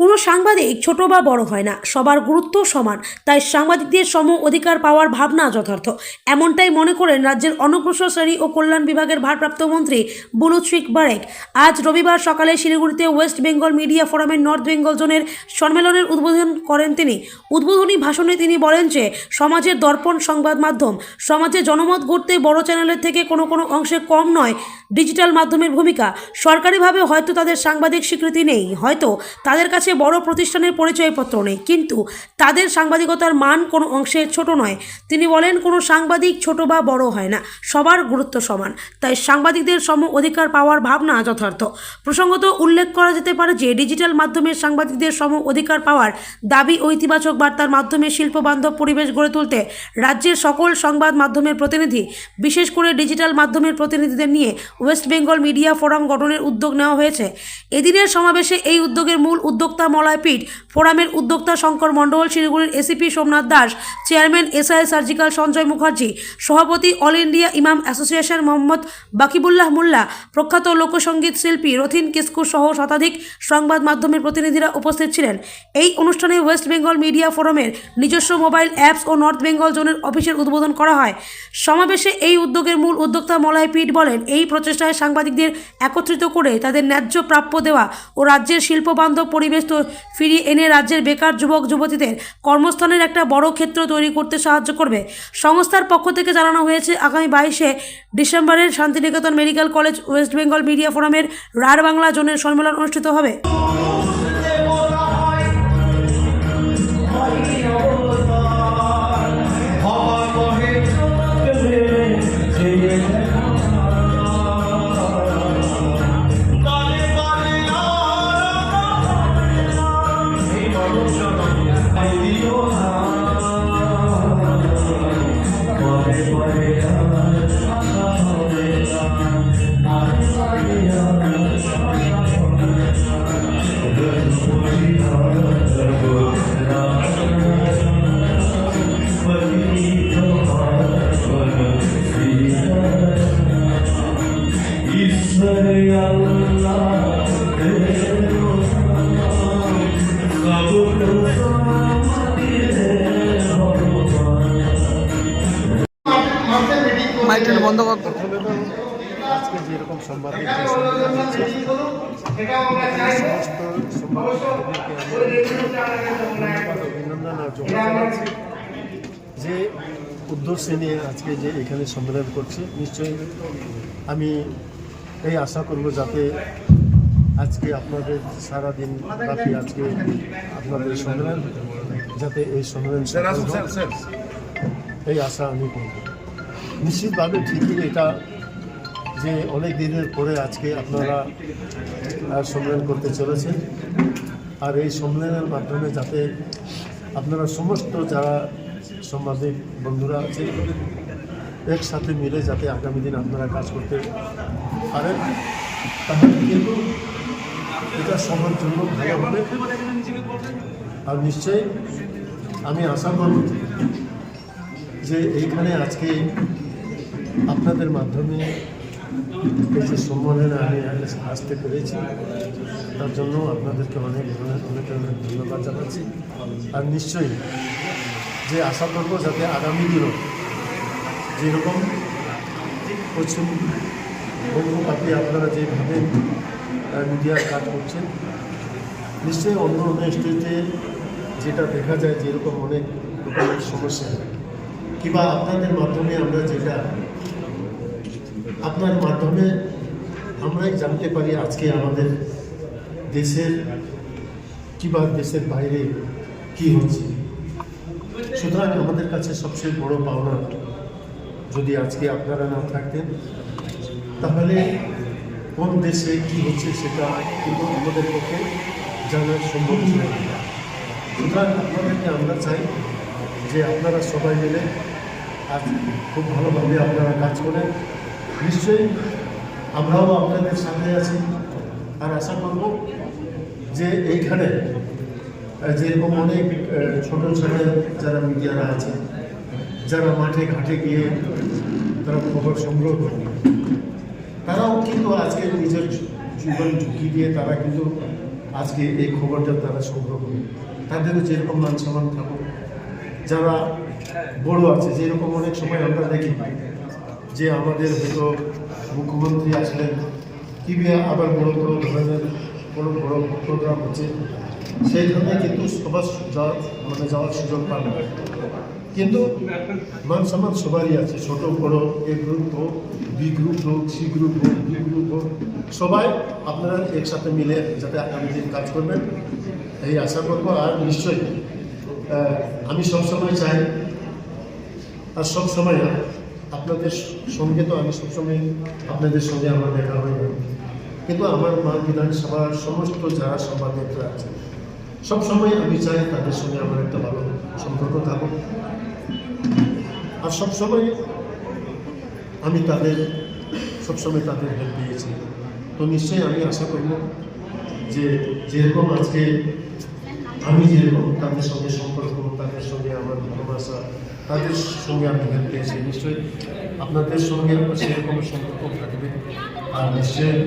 কোনো সাংবাদিক ছোট বা বড় হয় না, সবার গুরুত্ব সমান। তাই সাংবাদিকদের সম অধিকার পাওয়ার ভাবনা যথার্থ। এমনটাই মনে করেন রাজ্যের অনগ্রসর শ্রেণি ও কল্যাণ বিভাগের ভারপ্রাপ্ত মন্ত্রী বুলুশ্রিক বারেক। আজ রবিবার সকালে শিলিগুড়িতে ওয়েস্ট বেঙ্গল মিডিয়া ফোরামের নর্থ বেঙ্গল জোনের সম্মেলনের উদ্বোধন করেন তিনি। উদ্বোধনী ভাষণে তিনি বলেন যে, সমাজের দর্পণ সংবাদ মাধ্যম, সমাজে জনমত গড়তে বড় চ্যানেলের থেকে কোনো কোনো অংশে কম নয়, ডিজিটাল মাধ্যমের ভূমিকা। সরকারিভাবে হয়তো তাদের সাংবাদিক স্বীকৃতি নেই, হয়তো তাদের কাছে বড় প্রতিষ্ঠানের পরিচয়পত্র নেই। কিন্তু তাদের সাংবাদিকতার মান কোনো অংশে ছোট নয়। তিনি বলেন, কোনো সাংবাদিক ছোট বা বড় হয় না। সবার গুরুত্ব সমান। তাই সাংবাদিকদের সম অধিকার পাওয়ার ভাবনা যথার্থ। প্রসঙ্গত উল্লেখ করা যেতে পারে যে, ডিজিটাল মাধ্যমে সাংবাদিকদের সম অধিকার পাওয়ার দাবি ও ইতিবাচক বার্তার মাধ্যমে শিল্পবান্ধব পরিবেশ গড়ে তুলতে রাজ্যের সকল সংবাদ মাধ্যমের প্রতিনিধি, বিশেষ করে ডিজিটাল মাধ্যমের প্রতিনিধিদের নিয়ে ওয়েস্ট বেঙ্গল মিডিয়া ফোরাম গঠনের উদ্যোগ নেওয়া হয়েছে। এদিনের সমাবেশে এই উদ্যোগের মূল উদ্যোক্তা মলয় পিঠ ফোরামের উদ্যোক্তা শঙ্কর মণ্ডল, শিলিগুড়ির ACP Somnath Das, chairman SI surgical Sanjay Mukherjee, সভাপতি All India Imam association Mohammad Bakibullah Molla, প্রখ্যাত লোকসঙ্গীত শিল্পী রথিন কিস্কু সহ শতাধিক সংবাদ মাধ্যমের প্রতিনিধিরা উপস্থিত ছিলেন। এই অনুষ্ঠানে ওয়েস্ট বেঙ্গল মিডিয়া ফোরামের নিজস্ব মোবাইল অ্যাপস ও নর্থ বেঙ্গল জোনের অফিসের উদ্বোধন করা হয়। সমাবেশে এই উদ্যোগের মূল উদ্যোক্তা মলয় বলেন, এই প্রচেষ্টায় সাংবাদিকদের একত্রিত করে তাদের ন্যায্য প্রাপ্য দেওয়া ও রাজ্যের শিল্পবান্ধব পরিবেশ তো ফিরিয়ে এনে রাজ্যের বেকার যুবক, যুবতীদের কর্মস্থানের একটা বড় ক্ষেত্র তৈরি করতে সাহায্য করবে। সংস্থার পক্ষ থেকে জানানো হয়েছে, আগামী বাইশে ডিসেম্বরের Santiniketan medical college, West Bengal media ফোরামের রাঢ় বাংলা জোনের সম্মেলন অনুষ্ঠিত হবে। বন্ধ আজকে যেরকম সমস্ত অভিনন্দন যে উদ্দেশ্য নিয়ে আজকে যে এখানে সম্মেলন করছে, নিশ্চয়ই আমি এই আশা করব যাতে আজকে আপনাদের সারাদিন ব্যাপী আজকে আপনাদের সম্মেলন যাতে এই সম্মেলন এই আশা আমি করব। নিশ্চিতভাবে ঠিকই এটা যে অনেক দিনের পরে আজকে আপনারা সম্মেলন করতে চলেছেন। আর এই সম্মেলনের মাধ্যমে যাতে আপনারা সমস্ত যারা সাংবাদিক বন্ধুরা আছে একসাথে মিলে যাতে আগামী দিন আপনারা কাজ করতে পারেন তাহলে কিন্তু এটা সবার জন্য ভালো হবে। আর নিশ্চয়ই আমি আশা করব যে এইখানে আজকে আপনাদের মাধ্যমে এই যে সম্মানের আমি আসতে পেরেছি, তার জন্য আপনাদেরকে অনেক অনেক অনেক অনেক ধন্যবাদ জানাচ্ছি। আর নিশ্চয়ই যে আশা করব যাতে আগামী দিনও যেরকম পশ্চিম বঙ্গপাতি আপনারা যেভাবে মিডিয়ার কাজ করছেন। নিশ্চয়ই অন্য অন্য স্টেটে যেটা দেখা যায় যেরকম অনেক রকমের সমস্যা কিংবা আপনাদের মাধ্যমে আমরা যেটা, আপনার মাধ্যমে আমরাই জানতে পারি আজকে আমাদের দেশের, কিংবা দেশের বাইরে কি হচ্ছে। সুতরাং আমাদের কাছে সবচেয়ে বড় পাওনা যদি আজকে আপনারা না থাকতেন, তাহলে কোন দেশে কি হচ্ছে সেটা কিন্তু আমাদের পক্ষে জানার সম্ভব ছিল না। সুতরাং আপনাদেরকে আমরা চাই যে আপনারা সবাই মিলে আজ খুব ভালোভাবে আপনারা কাজ করেন। নিশ্চয়ই আমরাও আপনাদের সাথে আছি। আর আশা করব যে এইখানে যেরকম অনেক ছোট ছোট যারা মিডিয়ারা আছে, যারা মাঠে ঘাটে গিয়ে তারা খবর সংগ্রহ করে তারাও কিন্তু আজকে নিজের জীবন ঝুঁকি দিয়ে তারা কিন্তু আজকে এই খবরটা তারা সংগ্রহ করে। তাদেরও যেরকম মান সম্মান থাকুক, যারা বড় আছে, যেরকম অনেক সময় আমরা দেখি যে আমাদের হয়তো মুখ্যমন্ত্রী আসলেন কি বিয়ে আবার বড় বড় ধরনের বড় বড় প্রোগ্রাম হচ্ছে সেইখানে কিন্তু সবার যাওয়ার মানে যাওয়ার সুযোগ পান কিন্তু মান সম্মান সবারই আছে, ছোট, বড়, এ গ্রুপ হোক বি গ্রুপ হোক সি গ্রুপ হোক ডি গ্রুপ হোক, সবাই আপনারা একসাথে মিলে যাতে আগামী দিন কাজ করবেন, এই আশা করব। আর নিশ্চয়ই আমি সবসময় চাই, আর সব সময় না, আপনাদের সঙ্গে তো আমি সবসময় আপনাদের সঙ্গে আমার দেখা হয় না। কিন্তু আমার মা বিধানসভার সমস্ত যারা সম্পাদকরা আছে সবসময় আমি চাই তাদের সঙ্গে আমার একটা ভালো সম্পর্ক থাকুক আর সবসময় আমি তাদের, সবসময় তাদের হেল্প পেয়েছি তো নিশ্চয়ই আমি আশা করব যে যেরকম আজকে আমি যেরকম তাদের সঙ্গে সম্পর্ক, তাদের সঙ্গে আমার ভালোবাসা, তাদের সঙ্গে আমি হেল্প পেয়েছি, নিশ্চয়ই আপনাদের সঙ্গে আমার সেরকম সম্পর্ক থাকবে। আর নিশ্চয়ই